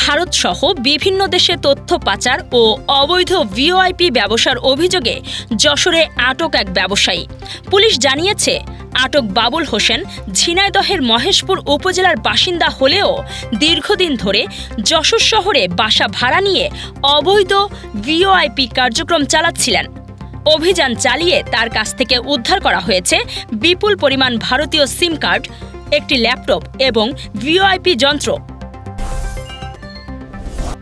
ভারতসহ বিভিন্ন দেশে তথ্য পাচার ও অবৈধ ভিওআইপি ব্যবসার অভিযোগে যশোরে আটক এক ব্যবসায়ী। পুলিশ জানিয়েছে, আটক বাবুল হোসেন ঝিনাইদহের মহেশপুর উপজেলার বাসিন্দা হলেও দীর্ঘদিন ধরে যশোর শহরে বাসা ভাড়া নিয়ে অবৈধ ভিওআইপি কার্যক্রম চালাচ্ছিলেন। অভিযান চালিয়ে তার কাছ থেকে উদ্ধার করা হয়েছে বিপুল পরিমাণ ভারতীয় সিম কার্ড, একটি ল্যাপটপ এবং ভিওআইপি যন্ত্র।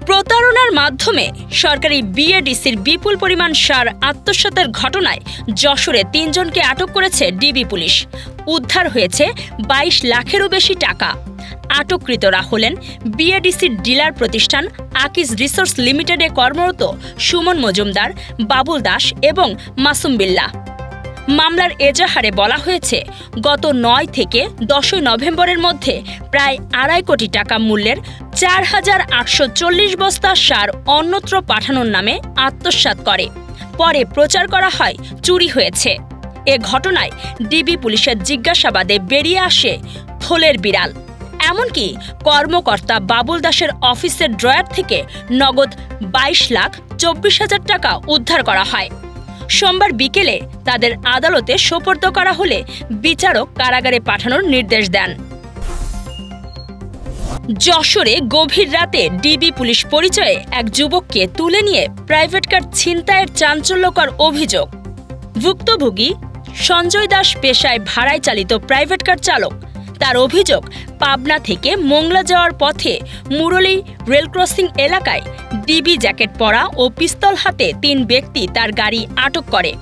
প্রতারণার মাধ্যমে সরকারি বিএডিসির বিপুল পরিমাণ সার আত্মসাতের ঘটনায় যশোরে তিনজনকে আটক করেছে ডিবি পুলিশ। উদ্ধার হয়েছে বাইশ লাখেরও বেশি টাকা। আটককৃতরা হলেন বিএডিসির ডিলার প্রতিষ্ঠান আকিজ রিসোর্স লিমিটেডে কর্মরত সুমন মজুমদার, বাবুল দাস এবং মাসুম বিল্লাহ মামলার এজাহারে বলা হয়েছে, গত নয় থেকে দশই নভেম্বরের মধ্যে প্রায় আড়াই কোটি টাকা মূল্যের চার হাজার আটশো চল্লিশ বস্তা সার অন্যত্র পাঠানোর নামে আত্মসাৎ করে। পরে প্রচার করা হয়, চুরি হয়েছে। এ ঘটনায় ডিবি পুলিশের জিজ্ঞাসাবাদে বেরিয়ে আসে থলের বিড়াল। এমনকি কর্মকর্তা বাবুল দাসের অফিসের ড্রয়ার থেকে নগদ বাইশ লাখ চব্বিশ হাজার টাকা উদ্ধার করা হয়। সোমবার বিকেলে তাদের আদালতে সোপর্দ করা হলে বিচারক কারাগারে পাঠানোর নির্দেশ দেন। যশোরে গভীর রাতে ডিবি পুলিশ পরিচয়ে এক যুবককে তুলে নিয়ে প্রাইভেট কার ছিনতাইয়ের চাঞ্চল্যকর অভিযোগ। ভুক্তভোগী সঞ্জয় দাস পেশায় ভাড়ায় চালিত প্রাইভেট কার চালক তার অভিযোগ পাবনা থেকে মোংলা যাওয়ার পথে মুরলী রেলক্রসিং এলাকায় ডিবি জ্যাকেট পরা ও পিস্তল হাতে তিন ব্যক্তি তার গাড়ি আটক করে।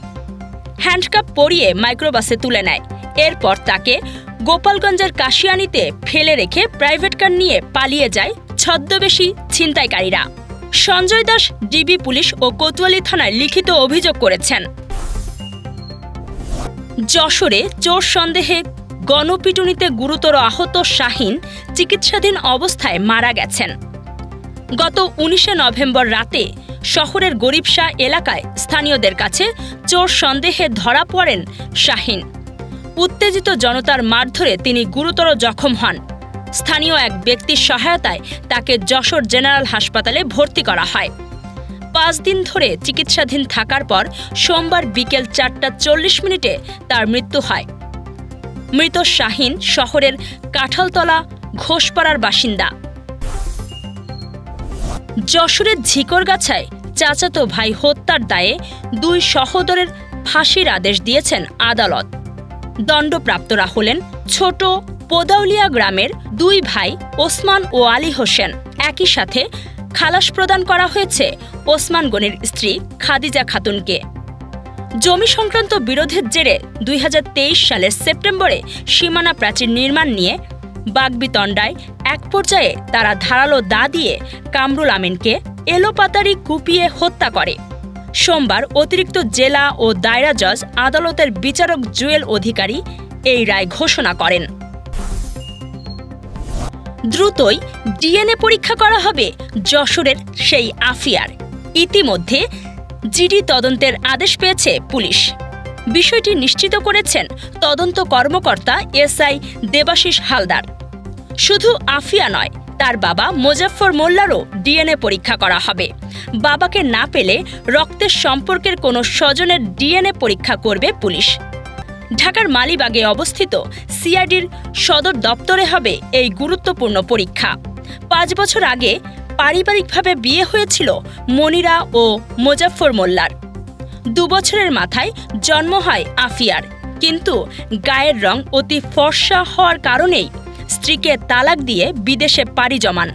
হ্যান্ডকাপ পরিয়ে মাইক্রোবাসে তুলে নেয়। এরপর তাকে গোপালগঞ্জের কাশিয়ানিতে ফেলে রেখে প্রাইভেট কার নিয়ে পালিয়ে যায় ছদ্মবেশী ছিনতাইকারীরা। সঞ্জয় দাস, ডিবি পুলিশ ও কোতোয়ালি থানায় লিখিত অভিযোগ করেছেন। যশোরে চোর সন্দেহে গণপিটুনিতে গুরুতর আহত শাহিন চিকিৎসাধীন অবস্থায় মারা গেছেন। গত উনিশে নভেম্বর রাতে শহরের গরিবশাহ এলাকায় স্থানীয়দের কাছে চোর সন্দেহে ধরা পড়েন শাহিন। উত্তেজিত জনতার মারধরে তিনি গুরুতর জখম হন। স্থানীয় এক ব্যক্তির সহায়তায় তাকে যশোর জেনারেল হাসপাতালে ভর্তি করা হয়। পাঁচ দিন ধরে চিকিৎসাধীন থাকার পর সোমবার বিকেল চারটা চল্লিশ মিনিটে তার মৃত্যু হয়। মৃত শাহিন শহরের কাঁঠালতলা ঘোষপাড়ার বাসিন্দা। যশোরের ঝিকরগাছায় চাচাতো ভাই হত্যার দায়ে দুই সহোদরের ফাঁসির আদেশ দিয়েছেন আদালত। দণ্ডপ্রাপ্তরা হলেন ছোট পোদাউলিয়া গ্রামের দুই ভাই ওসমান ও আলী হোসেন। একই সাথে খালাস প্রদান করা হয়েছে ওসমান গনির স্ত্রী খাদিজা খাতুনকে। জমি সংক্রান্ত বিরোধের জেরে দুই হাজার তেইশ সালের সেপ্টেম্বরে সীমানা প্রাচীর নির্মাণ নিয়ে বাগবিতণ্ডায় এক পর্যায়ে তারা ধারালো দা দিয়ে কামরুল আমিনকে এলোপাতারি কুপিয়ে হত্যা করে। সোমবার অতিরিক্ত জেলা ও দায়রা জজ, আদালতের বিচারক জুয়েল অধিকারী এই রায় ঘোষণা করেন। দ্রুতই ডিএনএ পরীক্ষা করা হবে যশোরের সেই আফিয়ার। ইতিমধ্যে জিডি তদন্তের আদেশ পেয়েছে পুলিশ। বিষয়টি নিশ্চিত করেছেন তদন্ত কর্মকর্তা এসআই দেবাশিস হালদার। শুধু আফিয়া নয়, তার বাবা মোজাফফর মোল্লারও ডিএনএ পরীক্ষা করা হবে। বাবাকে না পেলে রক্তের সম্পর্কের কোনো স্বজনের ডিএনএ পরীক্ষা করবে পুলিশ। ঢাকার মালিবাগে অবস্থিত সিআইডির সদর দপ্তরে হবে এই গুরুত্বপূর্ণ পরীক্ষা। পাঁচ বছর আগে পারিবারিকভাবে বিয়ে হয়েছিল মনিরা ও মোজাফর মোল্লার। দুবছরের মাথায় জন্ম হয় আফিয়ার। কিন্তু গায়ের রং অতি ফর্সা হওয়ার কারণেই স্ত্রীকে তালাক দিয়ে বিদেশে পাড়ি জমান।